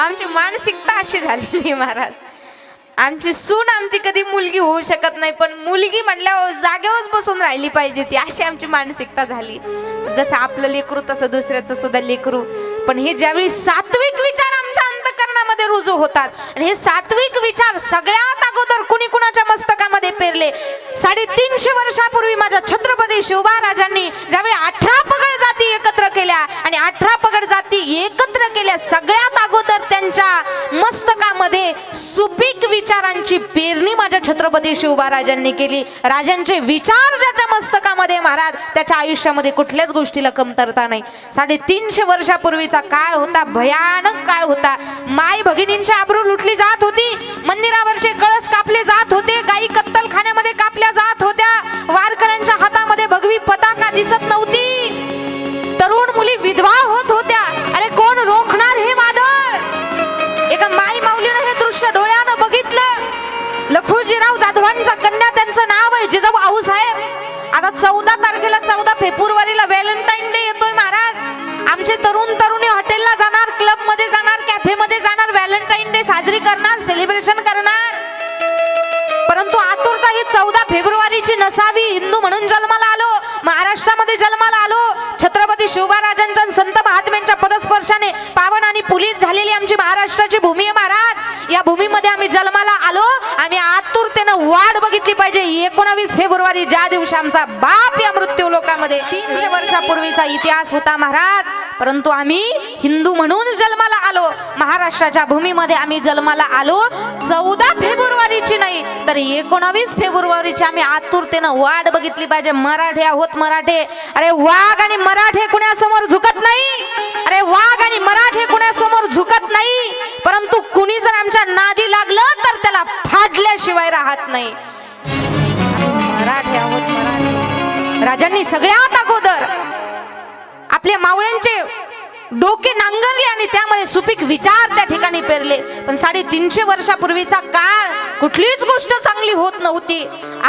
आमची मानसिकता अशी झालेली महाराज. आमची सून आमची कधी मुलगी होऊ शकत नाही पण मुलगी म्हटल्यावर जागेवरच बसून राहिली पाहिजे ती अशी आमची मानसिकता झाली. जसं आपलं लेकरू तसं दुसऱ्याचं सुद्धा लेकरू. पण हे ज्यावेळी सात्विक विचार आमच्या अंतकरणामध्ये रुजू होतात आणि हे सात्विक विचार सगळ्यात अगोदर कुणी कुणाच्या मस्तकामध्ये पेरले? साडेतीनशे वर्षापूर्वी माझ्या छत्रपती शिवबाराजांनी ज्यावेळी अठरा पगड जाती एकत्र केल्या आणि अठरा पगड जाती एकत्र केल्या सगळ्यात अगोदर त्यांच्या मस्तकामध्ये सुपीक विचारांची पेरणी माझ्या छत्रपती शिवबाराजांनी केली. राजांचे विचार ज्याच्या मस्तकामध्ये महाराज त्याच्या आयुष्यामध्ये कुठल्याच गोष्टीला कमतरता नाही. साडेतीनशे वर्षापूर्वीचा काळ होता भयानक काळ होता. माय भगिनींची आबरू लुटली जात होती. मंदिरावरचे कळस कापले जात होते. गायी कत्तल खाण्यामध्ये कापल्या जात होत्या. वारकऱ्यांच्या हातामध्ये भगवी पताका दिसत नव्हती. तरुण मुली विधवा होत होत्या. अरे कोण रोखणार हे वादळ? एका माई माऊलीनं हे दृश्य डोळ्यानं बघितलं. लखुजीराव जाधवांचा कन्या त्यांचं नाव आहे जिजाऊ आऊसाहेब. आता चौदा तारखेला चौदा फेब्रुवारी मध्ये जाणार व्हॅलेंटाईन डे साजरी करणार सेलिब्रेशन करणार. परंतु आतुरता ही चौदा फेब्रुवारीची नसावी हिंदू म्हणून जन्माला आलो महाराष्ट्रामध्ये जन्माला आलो छत्रपती शिवबाराजांच्या संत महात्म्यांच्या पदस्पर्शाने पावन आणि पुलीत झालेली आमची महाराष्ट्राची भूमी आहे महाराज. या भूमीमध्ये आम्ही जन्माला आलो आम्ही आतुरतेनं वाट बघितली पाहिजे. एकोणावीस फेब्रुवारी ज्या दिवशी आमचा बाप या मृत्यू लोकांमध्ये तीनशे वर्षापूर्वीचा इतिहास होता महाराज. परंतु आम्ही हिंदू म्हणून जन्माला आलो. महाराष्ट्राच्या भूमीमध्ये आम्ही जन्माला आलो. चौदा फेब्रुवारीची नाही तर एकोणावीस फेब्रुवारीची आम्ही आतुरतेनं वाट बघितली पाहिजे. मराठे आहोत मराठे. अरे वाघ आणि मराठे कुणासमोर झुकत नाही. अरे वाघ आणि मराठे कुणासमोर झुकत नाही. परंतु कुणी जर आमच्या नादी लागलं तर त्याला फाडल्याशिवाय राहत नाही. मराठे आहोत मराठे. राजांनी सगळ्यात अगोदर आपल्या मावळ्यांचे डोके नांगरले आणि त्यामध्ये सुपीक विचार त्या ठिकाणी पेरले. पण साडेतीनशे वर्षापूर्वीचा काळ कुठलीच गोष्ट चांगली होत नव्हती.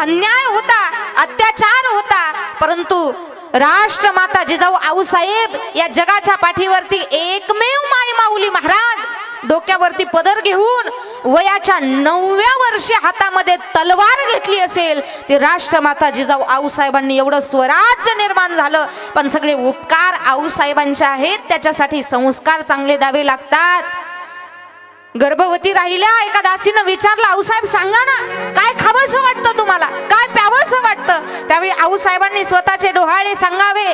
अन्याय होता अत्याचार होता परंतु राष्ट्रमाता जिजाऊ आऊसाहेब या जगाच्या पाठीवरती एकमेव माई माऊली महाराज डोक्यावरती पदर घेऊन वयाच्या नवव्या वर्षी हातामध्ये तलवार घेतली असेल ते राष्ट्रमाता जिजाऊ आऊसाहेबांनी एवढं स्वराज्य निर्माण झालं. पण सगळे उपकार आऊसाहेबांचे आहेत त्याच्यासाठी संस्कार चांगले द्यावे लागतात. गर्भवती राहिल्या एका दासीनं विचारलं आऊसाहेब सांगा ना काय खावंसं वाटतं तुम्हाला? काय प्यावंसं वाटतं? त्यावेळी आऊसाहेबांनी स्वतःचे डोहाळे सांगावे.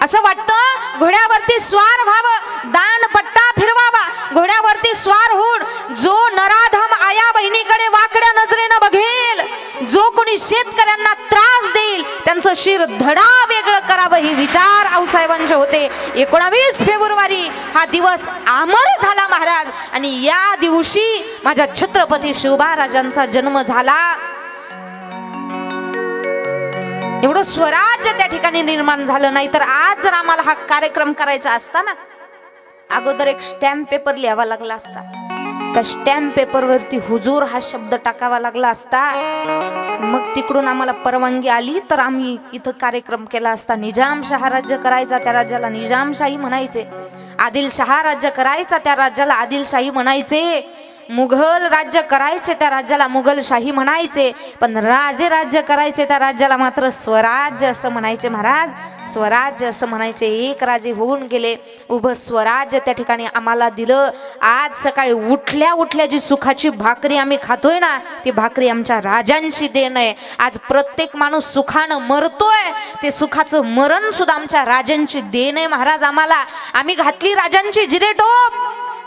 असं वाटतं घोड्यावरती स्वार व्हावं दान पट्टा फिरवावा. घोड्यावरती स्वार होऊन जो नराधम आया बहिणीकडे वाकड्या नजरेनं बघेल जो कोणी शेतकऱ्यांना त्रास देईल त्यांचं शिर धडा वेगळं करावं हे विचार आऊसाहेबांचे होते. एकोणावीस फेब्रुवारी हा दिवस आमर झाला महाराज. आणि या दिवशी माझ्या छत्रपती शिवबाराजांचा जन्म झाला. एवढं स्वराज्य त्या ठिकाणी निर्माण झालं नाही तर आज जर आम्हाला हा कार्यक्रम करायचा असता ना अगोदर एक स्टॅम्प पेपर लिहावा लागला असता. त्या स्टॅम्प पेपरवरती हुजूर हा शब्द टाकावा लागला असता. मग तिकडून आम्हाला परवानगी आली तर आम्ही इथं कार्यक्रम केला असता. निजामशाह राज्य करायचा त्या राज्याला. निजामशाही म्हणायचे आदिलशहा राज्य करायचा त्या राज्याला. आदिलशाही म्हणायचे मुघल राज्य करायचे त्या राज्याला मुघलशाही म्हणायचे पण राजे राज्य करायचे त्या राज्याला मात्र स्वराज्य असं म्हणायचे महाराज. स्वराज्य असं म्हणायचे एक राजे होऊन गेले. उभं स्वराज्य त्या ठिकाणी आम्हाला दिलं. आज सकाळी उठल्या उठल्या जी सुखाची भाकरी आम्ही खातोय ना ती भाकरी आमच्या राजांची देण आहे. आज प्रत्येक माणूस सुखानं मरतोय. ते सुखाचं मरण सुद्धा आमच्या राजांची देण आहे महाराज आम्हाला. आम्ही घातली राजांची जिरेटोप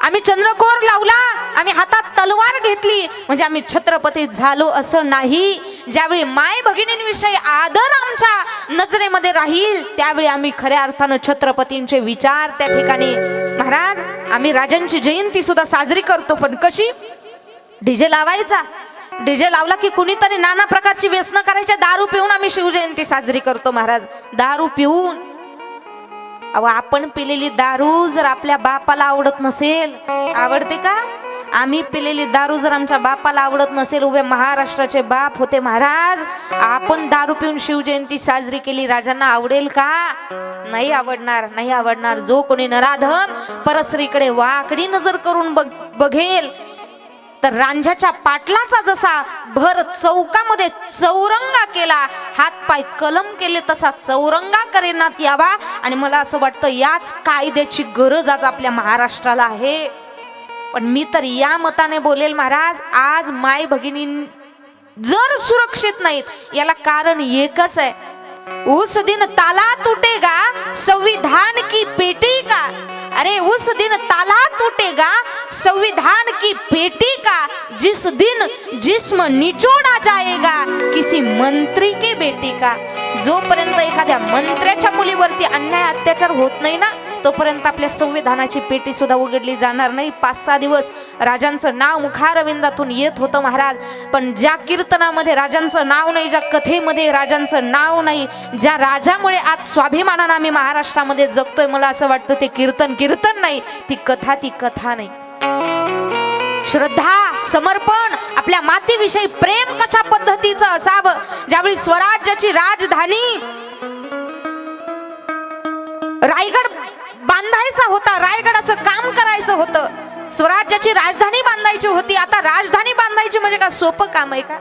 आम्ही चंद्रकोर लावला आम्ही हातात तलवार घेतली. म्हणजे आम्ही छत्रपती झालो असं नाही. ज्यावेळी माय भगिनींविषयी आदर आमच्या नजरेमध्ये राहील त्यावेळी आम्ही खऱ्या अर्थानं छत्रपतींचे विचार त्या ठिकाणी महाराज आम्ही राजांची जयंती सुद्धा साजरी करतो पण कशी? डीजे लावायचा. डीजे लावला की कुणीतरी नाना प्रकारची व्यसनं करायच्या दारू पिऊन आम्ही शिवजयंती साजरी करतो महाराज. दारू पिऊन. अहो आपण पिलेली दारू जर आपल्या बापाला आवडत नसेल आवडते का? आम्ही पिलेली दारू जर आमच्या बापाला आवडत नसेल उभे महाराष्ट्राचे बाप होते महाराज आपण दारू पिऊन शिवजयंती साजरी केली राजांना आवडेल का? नाही आवडणार नाही आवडणार जो कोणी नराधम परस्त्रीकडे वाकडी नजर करून बघ बघेल. तर रांझ्याच्या पाटलाचा जसा भर चौकामध्ये चौरंगा केला हात पाय कलम केले तसा चौरंगा करेनात यावा. आणि मला असं वाटतं याच कायद्याची गरज आज आपल्या महाराष्ट्राला आहे. पण मी तर या मताने बोलेल महाराज आज माय भगिनी जर सुरक्षित नाहीत याला कारण एकच आहे. उस दिन ताला तुटेगा संविधान की पेटी का अरे उस दिन ताला टूटेगा संविधान की पेटी का जिस दिन जिस्म निचोड़ा जाएगा किसी मंत्री के बेटी का। जोपर्यंत एखाद्या मंत्र्याच्या मुलीवरती अन्याय अत्याचार होत नाही ना तोपर्यंत आपल्या संविधानाची पेटी सुद्धा उघडली जाणार नाही. पाच सहा दिवस राजांचं नाव मुखारविंदातून येत होतं महाराज. पण ज्या कीर्तनामध्ये राजांचं नाव नाही ज्या कथेमध्ये राजांचं नाव नाही ज्या राजामुळे आज स्वाभिमानानं आम्ही महाराष्ट्रामध्ये जगतोय मला असं वाटतं ते कीर्तन कीर्तन नाही ती कथा ती कथा नाही. श्रद्धा समर्पण आपल्या मातीविषयी प्रेम कशा पद्धतीचं असावं? ज्यावेळी स्वराज्याची राजधानी रायगड बांधायचा होता रायगडाचं काम करायचं होतं. स्वराज्याची राजधानी बांधायची होती. आता राजधानी बांधायची म्हणजे का सोपं काम आहे का?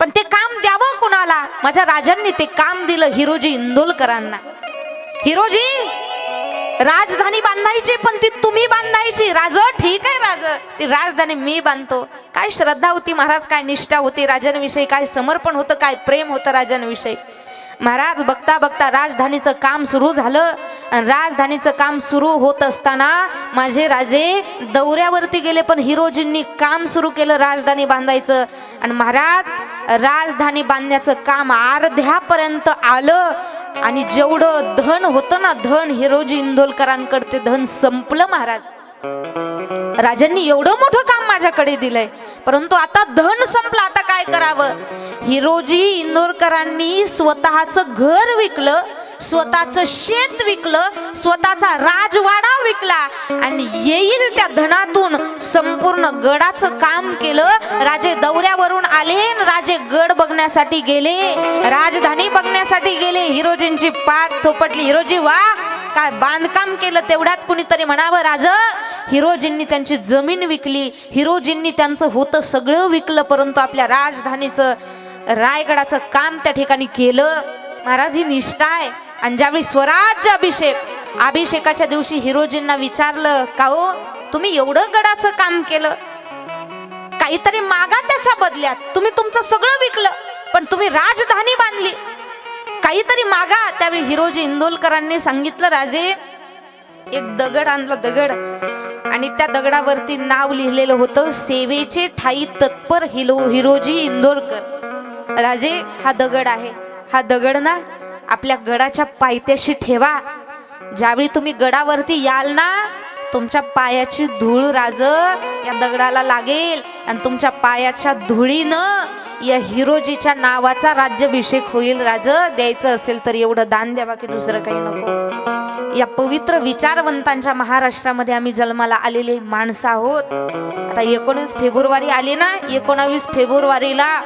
पण ते काम द्यावं कुणाला? माझ्या राजांनी ते काम दिलं हिरोजी इंदोलकरांना. हिरोजी राजधानी बांधायची पण ती तुम्ही बांधायची. राज ठीक आहे राज. ती राजधानी मी बांधतो. काय श्रद्धा होती महाराज काय निष्ठा होती राजांविषयी काय समर्पण होतं काय प्रेम होतं राजांविषयी. महाराज बघता बघता राजधानीचं काम सुरू झालं. आणि राजधानीचं काम सुरू होत असताना माझे राजे दौऱ्यावरती गेले पण हिरोजींनी काम सुरू केलं राजधानी बांधायचं. आणि महाराज राजधानी बांधण्याचं काम अर्ध्यापर्यंत आलं. आणि जेवढं धन होतं ना धन हिरोजी इंदोलकरांकडे ते धन संपलं महाराज. राजांनी एवढं मोठं काम माझ्याकडे दिलंय. परंतु आता धन संपलं आता काय करावं? हिरोजी इंदोरकरांनी स्वतःचं घर विकलं स्वतःचं शेत विकलं स्वतःचा राजवाडा विकला आणि येईल त्या धनातून संपूर्ण गडाचं काम केलं. राजे दौऱ्यावरून आले न राजे गड बघण्यासाठी गेले. राजधानी बघण्यासाठी गेले. हिरोजींची पाठ थोपटली. हिरोजी वा काय बांधकाम केलं तेवढ्यात कुणीतरी म्हणावं राज. हिरोजींनी त्यांची जमीन विकली. हिरोजींनी त्यांचं होतं सगळं विकलं परंतु आपल्या राजधानीचं रायगडाचं काम त्या ठिकाणी केलं. महाराज ही निष्ठा आहे. आणि ज्यावेळी स्वराज्य अभिषेक अभिषेकाच्या दिवशी हिरोजींना विचारलं का हो तुम्ही एवढं गडाचं काम केलं? काहीतरी मागा त्याच्या बदल्यात. तुम्ही तुमचं सगळं विकलं पण तुम्ही राजधानी बांधली. काहीतरी मागा. त्यावेळी हिरोजी इंदोलकरांनी सांगितलं राजे एक दगड आणला दगड. आणि त्या दगडावरती नाव लिहिलेलं होतं सेवेचे ठाई तत्पर हिरो हिरोजी इंदोरकर राजे हा दगड आहे. हा दगड ना आपल्या गडाच्या पायथ्याशी ठेवा. ज्यावेळी तुम्ही गडावरती याल ना तुमच्या पायाची धूळ राज या दगडाला लागेल. आणि तुमच्या पायाच्या धुळीनं या हिरोजीच्या नावाचा राज्याभिषेक होईल राज. द्यायचं असेल तर एवढं दान द्यावा की दुसरं काही नको. या पवित्र विचारवंतांच्या महाराष्ट्रामध्ये आम्ही जन्माला आलेले माणसं आहोत. आता एकोणीस फेब्रुवारी आली ना एकोणावीस फेब्रुवारीला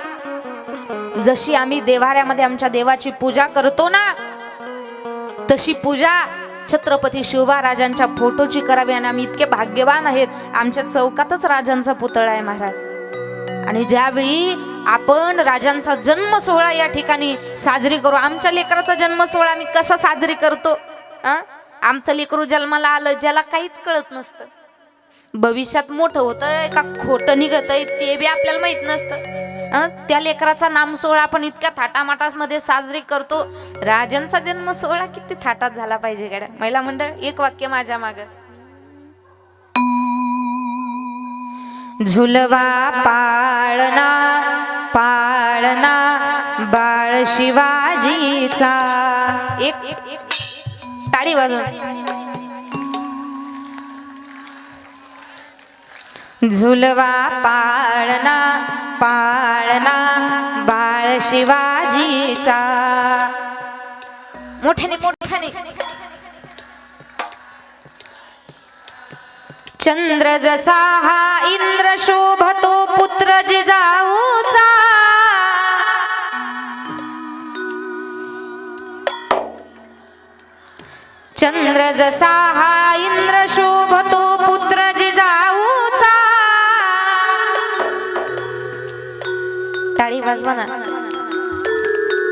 जशी आम्ही देवाऱ्यामध्ये आमच्या देवाची पूजा करतो ना तशी पूजा छत्रपती शिवबाराजांच्या फोटोची करावी आणि आम्ही इतके भाग्यवान आहेत. आमच्या चौकातच राजांचा पुतळा आहे महाराज. आणि ज्यावेळी आपण राजांचा जन्म सोहळा या ठिकाणी साजरी करू आमच्या लेकराचा जन्म सोहळा आम्ही कसा साजरी करतो? आमचं लेकरू जन्माला आलं ज्याला काहीच कळत नसतं. भविष्यात मोठं होतंय का खोटं निघतंय ते बी आपल्याला माहीत नसतं. त्या लेकराचा नाम सोहळा आपण इतक्या थाटामाटामध्ये साजरी करतो राजांचा जन्म सोहळा किती थाटात झाला पाहिजे गाड्या महिला मंडळ एक वाक्य माझ्या माग झुलवा पाळणा पाळणा बाळ शिवाजीचा एक टाळी वाजून झुलवा पाळणा पाळणा बाळ शिवाजीचा. मोठ्याने मोठ्याने. चंद्र जसा हा इंद्र शोभतो पुत्र जिजाऊचा. चंद्र जसा हा इंद्र शोभतो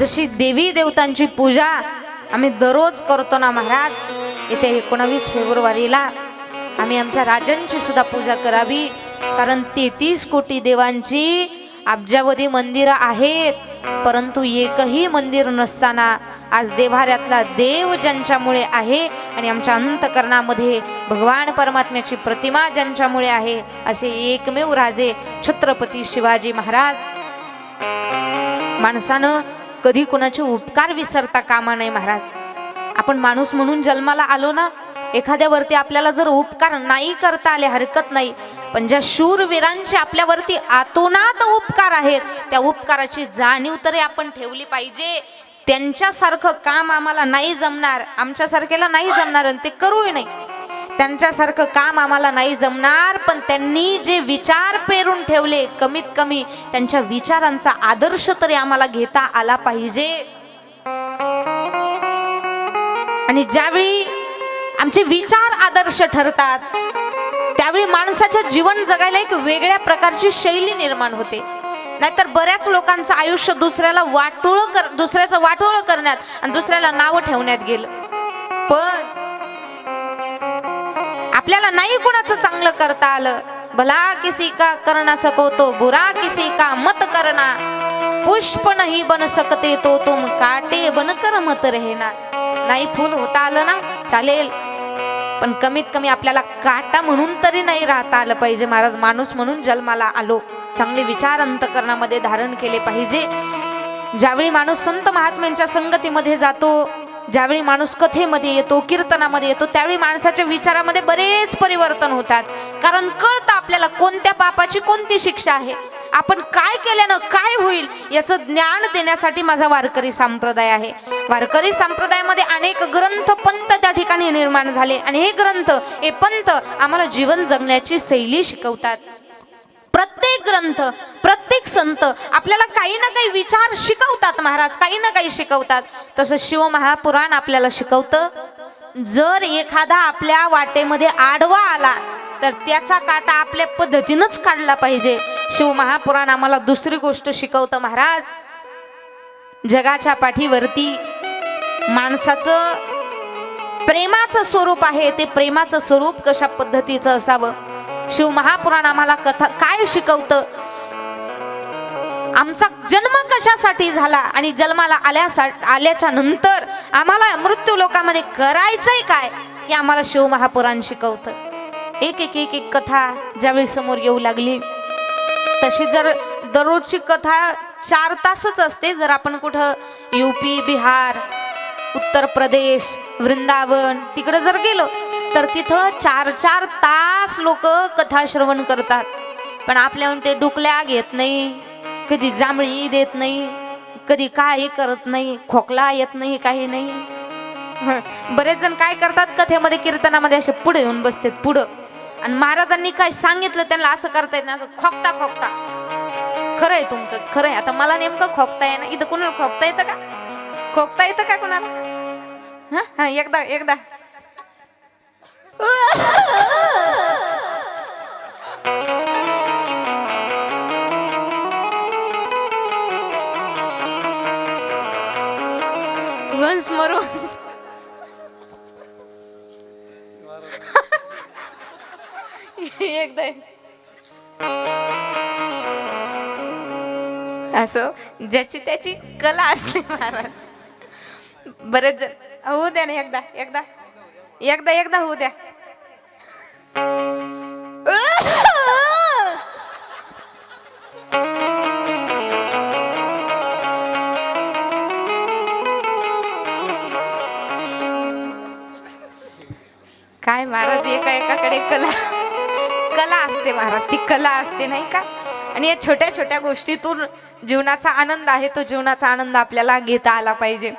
जशी देवी देवतांची पूजा आम्ही दररोज करतो ना महाराज येत्या एकोणावीस फेब्रुवारीला आम्ही आमच्या राजांची सुद्धा पूजा करावी कारण तेहतीस कोटी देवांची अब्जावधी मंदिरं आहेत परंतु एकही मंदिर नसताना आज देव्हाऱ्यातला देव ज्यांच्यामुळे आहे आणि आमच्या अंतकरणामध्ये भगवान परमात्म्याची प्रतिमा ज्यांच्यामुळे आहे असे एकमेव राजे छत्रपती शिवाजी महाराज. माणसानं कधी कोणाचे उपकार विसरता कामा नाही महाराज. आपण माणूस म्हणून जन्माला आलो ना एखाद्यावरती आपल्याला जर उपकार नाही करता आले हरकत नाही. पण ज्या शूरवीरांचे आपल्यावरती आतोनात उपकार आहेत त्या उपकाराची जाणीव तरी आपण ठेवली पाहिजे. त्यांच्यासारखं काम आम्हाला नाही जमणार आमच्यासारख्याला नाही जमणार आणि ते करूही नाही. त्यांच्यासारखं काम आम्हाला नाही जमणार पण त्यांनी जे विचार पेरून ठेवले कमीत कमी त्यांच्या विचारांचा आदर्श तरी आम्हाला घेता आला पाहिजे. आणि ज्यावेळी आमचे विचार आदर्श ठरतात त्यावेळी माणसाच्या जीवन जगायला एक वेगळ्या प्रकारची शैली निर्माण होते. नाहीतर बऱ्याच लोकांचं आयुष्य दुसऱ्याला वाटोळ कर दुसऱ्याचं वाटोळ करण्यात आणि दुसऱ्याला नावं ठेवण्यात गेलं. पण आपल्याला नाही कोणाचं चांगलं करता आलं. भला किसी का करना सको तो बुरा किसी का मत करना. पुष्प नाही बन सकते तो तुम काटे बनकर मत रहना. नाही फुल होता आलं ना चालेल. पण कमीत कमी आपल्याला काटा म्हणून तरी नाही राहता आलं पाहिजे. महाराज माणूस म्हणून जन्माला आलो. चांगले विचार अंतकरणामध्ये धारण केले पाहिजे. ज्यावेळी माणूस संत महात्म्यांच्या संगतीमध्ये जातो ज्यावेळी माणूस कथेमध्ये येतो कीर्तनामध्ये येतो त्यावेळी माणसाच्या विचारामध्ये बरेच परिवर्तन होतात. कारण कळतं आपल्याला कोणत्या पापाची कोणती शिक्षा आहे. आपण काय केल्यानं काय होईल याचं ज्ञान देण्यासाठी माझा वारकरी संप्रदाय आहे. वारकरी संप्रदायामध्ये अनेक ग्रंथ पंत त्या ठिकाणी निर्माण झाले. आणि हे ग्रंथ हे पंत आम्हाला जीवन जगण्याची शैली शिकवतात. प्रत्येक ग्रंथ प्रत्येक संत. आपल्याला काही ना काही विचार शिकवतात महाराज काही ना काही शिकवतात. तसं शिव महापुराण आपल्याला शिकवतं जर एखादा आपल्या वाटेमध्ये आडवा आला तर त्याचा काटा आपल्या पद्धतीनंच काढला पाहिजे. शिव महापुराण आम्हाला दुसरी गोष्ट शिकवतं महाराज. जगाच्या पाठीवरती माणसाचं प्रेमाचं स्वरूप आहे ते प्रेमाचं स्वरूप कशा पद्धतीचं असावं? शिव महापुराण आम्हाला कथा काय शिकवतं? आमचा जन्म कशासाठी झाला आणि जन्माला आल्यासा आल्याच्यानंतर आम्हाला मृत्यू लोकांमध्ये करायचंय काय हे आम्हाला शिव महापुराण शिकवतं. एक एक एक एक कथा ज्यावेळी समोर येऊ लागली तशी जर दररोजची कथा चार तासच असते जर आपण कुठं युपी बिहार उत्तर प्रदेश वृंदावन तिकडे जर गेलो तर तिथं चार चार तास लोक कथा श्रवण करतात. पण आपल्याहून ते डुकल्या घेत नाही. कधी जांभळी देत नाही कधी काही करत नाही खोकला येत नाही काही नाही. बरेच जण काय करतात कथेमध्ये कीर्तनामध्ये असे पुढे येऊन बसतात पुढं. आणि महाराजांनी काय सांगितलं त्यांना असं करता येत नाही असं खोकता खोकता. खरं आहे तुमचंच खरं आहे. आता मला नेमकं खोकता आहे ना इथं कुणाला खोकता येतं का? खोकता येतं का कुणाला? हा एकदा एकदा. वन्स एकदा असो ज्याची त्याची कला असते महाराज बरेच जण. होऊ द्या ना एकदा एकदा. एकदा एकदा होऊ द्या. महाराज एका एकाकडे कला. कला असते महाराज ती कला असते नाही का? आणि या छोट्या छोट्या गोष्टीतून जीवनाचा आनंद आहे तो जीवनाचा आनंद आपल्याला घेता आला पाहिजे.